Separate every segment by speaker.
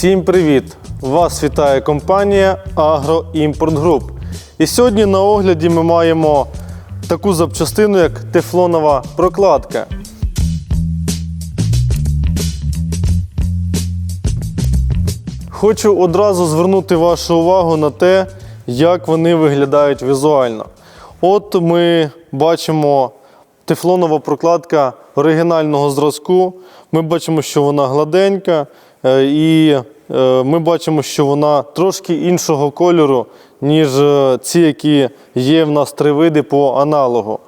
Speaker 1: Всім привіт! Вас вітає компанія Агроімпорт Груп. І сьогодні на огляді ми маємо таку запчастину, як тефлонова прокладка. Хочу одразу звернути вашу увагу на те, як вони виглядають візуально. От ми бачимо тефлонова прокладка оригінального зразку. Ми бачимо, що вона гладенька, і е, ми бачимо, що вона трошки іншого кольору, ніж е, ці, які є в нас три види по аналогу.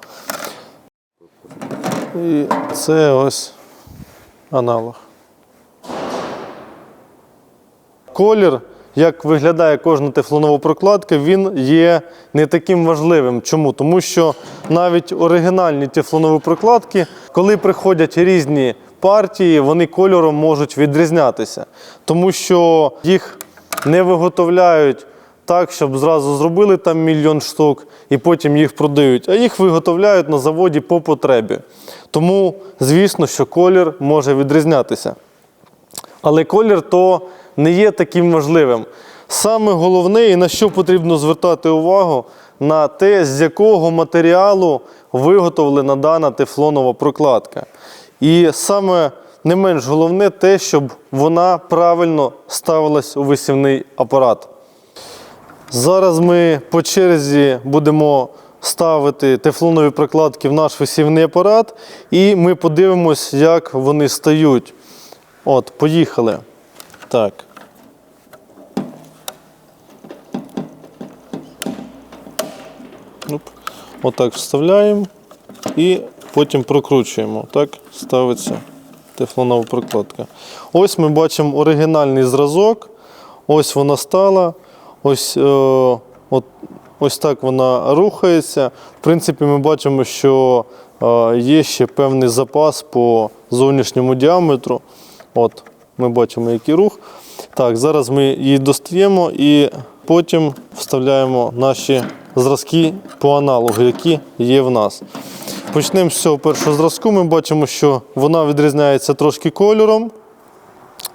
Speaker 1: І це ось аналог. Колір, як виглядає кожна тефлонова прокладка, він є не таким важливим. Чому? Тому що навіть оригінальні тефлонові прокладки, коли приходять різні партії, вони кольором можуть відрізнятися, тому що їх не виготовляють так, щоб зразу зробили там мільйон штук і потім їх продають, а їх виготовляють на заводі по потребі. Тому, звісно, що колір може відрізнятися. Але колір то не є таким важливим. Саме головне і на що потрібно звертати увагу, на те, з якого матеріалу виготовлена дана тефлонова прокладка. І саме не менш головне те, щоб вона правильно ставилась у висівний апарат. Зараз ми по черзі будемо ставити тефлонові прокладки в наш висівний апарат, і ми подивимось, як вони стають. От, поїхали. Так. Отак вставляємо і потім прокручуємо. Так ставиться тефлонова прокладка. Ось ми бачимо оригінальний зразок. Ось вона стала. Ось, е, от, ось так вона рухається. В принципі, ми бачимо, що е, є ще певний запас по зовнішньому діаметру. От, ми бачимо, який рух. Так, зараз ми її достаємо і потім вставляємо наші зразки по аналогу, які є в нас. Почнемо з цього першого зразку. Ми бачимо, що вона відрізняється трошки кольором,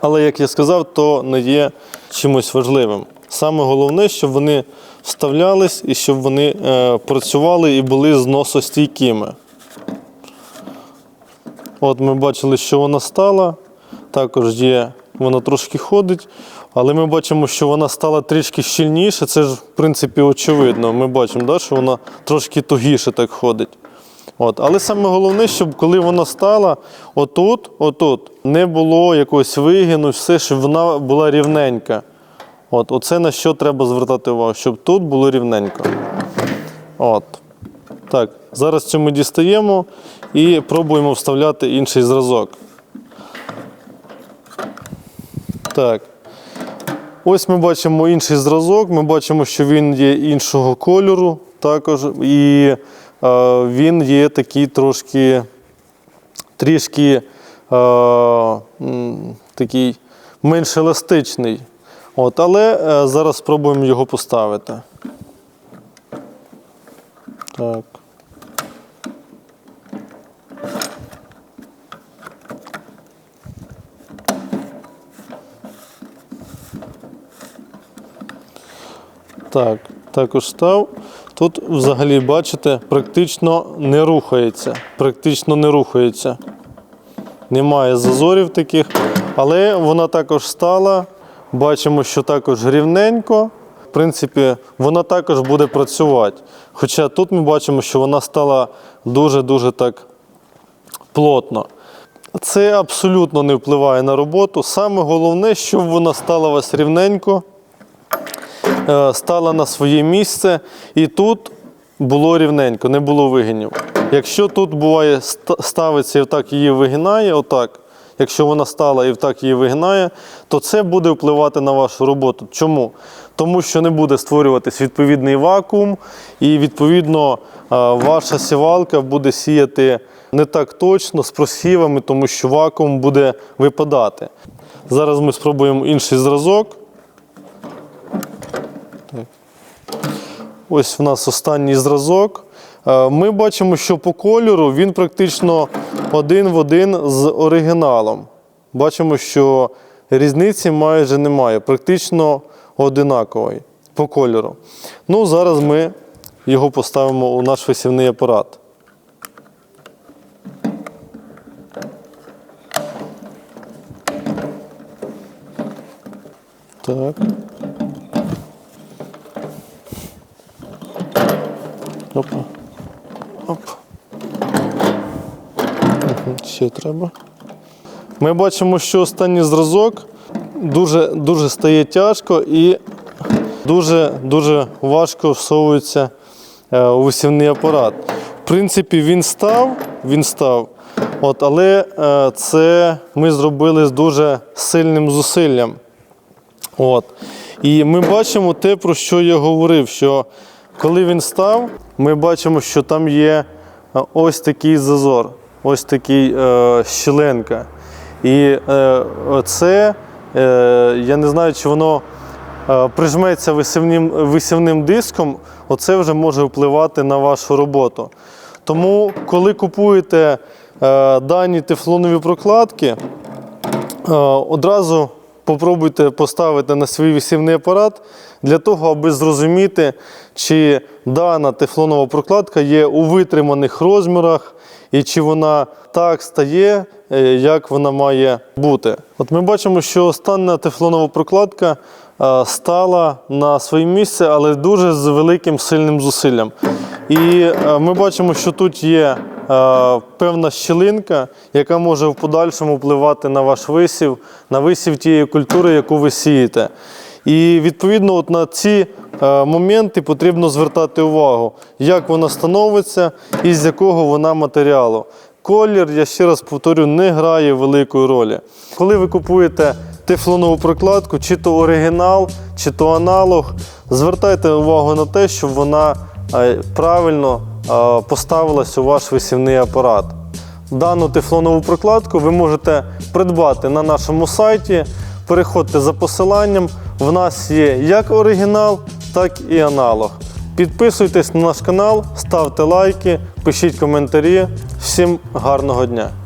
Speaker 1: але, як я сказав, то не є чимось важливим. Саме головне, щоб вони вставлялись і щоб вони е, працювали і були зносостійкими. От ми бачили, що вона стала. Також є, вона трошки ходить, але ми бачимо, що вона стала трішки щільніше. Це ж, в принципі, очевидно. Ми бачимо, да, що вона трошки тугіше так ходить. От. Але саме головне, щоб коли вона стала, отут, отут, не було якогось вигину, все, щоб вона була рівненька. От. Оце на що треба звертати увагу, щоб тут було рівненько. От. Так, зараз цю ми дістаємо і пробуємо вставляти інший зразок. Так. Ось ми бачимо інший зразок. Ми бачимо, що він є іншого кольору також. І е, він є такий трошки трішки е, такий менш еластичний. От, але е, зараз спробуємо його поставити. Так. Так, також став. Тут взагалі, бачите, практично не рухається. Практично не рухається. Немає зазорів таких, але вона також стала. Бачимо, що також рівненько. В принципі, вона також буде працювати. Хоча тут ми бачимо, що вона стала дуже-дуже так плотно. Це абсолютно не впливає на роботу. Саме головне, щоб вона стала у вас рівненько стала на своє місце, і тут було рівненько, не було вигинів. Якщо тут буває ставиться і так її вигинає, отак. Якщо вона стала і так її вигинає, то це буде впливати на вашу роботу. Чому? Тому що не буде створюватись відповідний вакуум, і відповідно е, ваша сівалка буде сіяти не так точно з просівами, тому що вакуум буде випадати. Зараз ми спробуємо інший зразок. Ось в нас останній зразок. Е, Ми бачимо, що по кольору він практично один в один з оригіналом. Бачимо, що різниці майже немає, практично одинаковий по кольору. Ну, зараз ми його поставимо у наш висівний апарат. Так. Опа. Оп. Ще треба. Ми бачимо, що останній зразок дуже, дуже стає тяжко і дуже, дуже важко всовується е, висівний апарат. В принципі, він став, він став, от, але е, це ми зробили з дуже сильним зусиллям. От. І ми бачимо те, про що я говорив, що коли він став, ми бачимо, що там є е, ось такий зазор, ось такий е, щілинка. І е, це, е, я не знаю, чи воно е, прижметься висівним, висівним диском, оце вже може впливати на вашу роботу. Тому, коли купуєте е, дані тефлонові прокладки, Е, Одразу попробуйте поставити на свій висівний апарат для того, аби зрозуміти, чи дана тефлонова прокладка є у витриманих розмірах і чи вона так стає, е, як вона має бути. От ми бачимо, що остання тефлонова прокладка е, стала на своє місце, але дуже з великим сильним зусиллям. І е, ми бачимо, що тут є певна щілинка, яка може в подальшому впливати на ваш висів, на висів тієї культури, яку ви сієте. І відповідно от на ці е, моменти потрібно звертати увагу, як вона становиться і з якого вона матеріалу. Колір, я ще раз повторю, не грає великої ролі. Коли ви купуєте тефлонову прокладку, чи то оригінал, чи то аналог, звертайте увагу на те, щоб вона е, правильно е, поставилась у ваш висівний апарат. Дану тефлонову прокладку ви можете придбати на нашому сайті. Переходьте за посиланням. В нас є як оригінал, так і аналог. Підписуйтесь на наш канал, ставте лайки, пишіть коментарі. Всім гарного дня!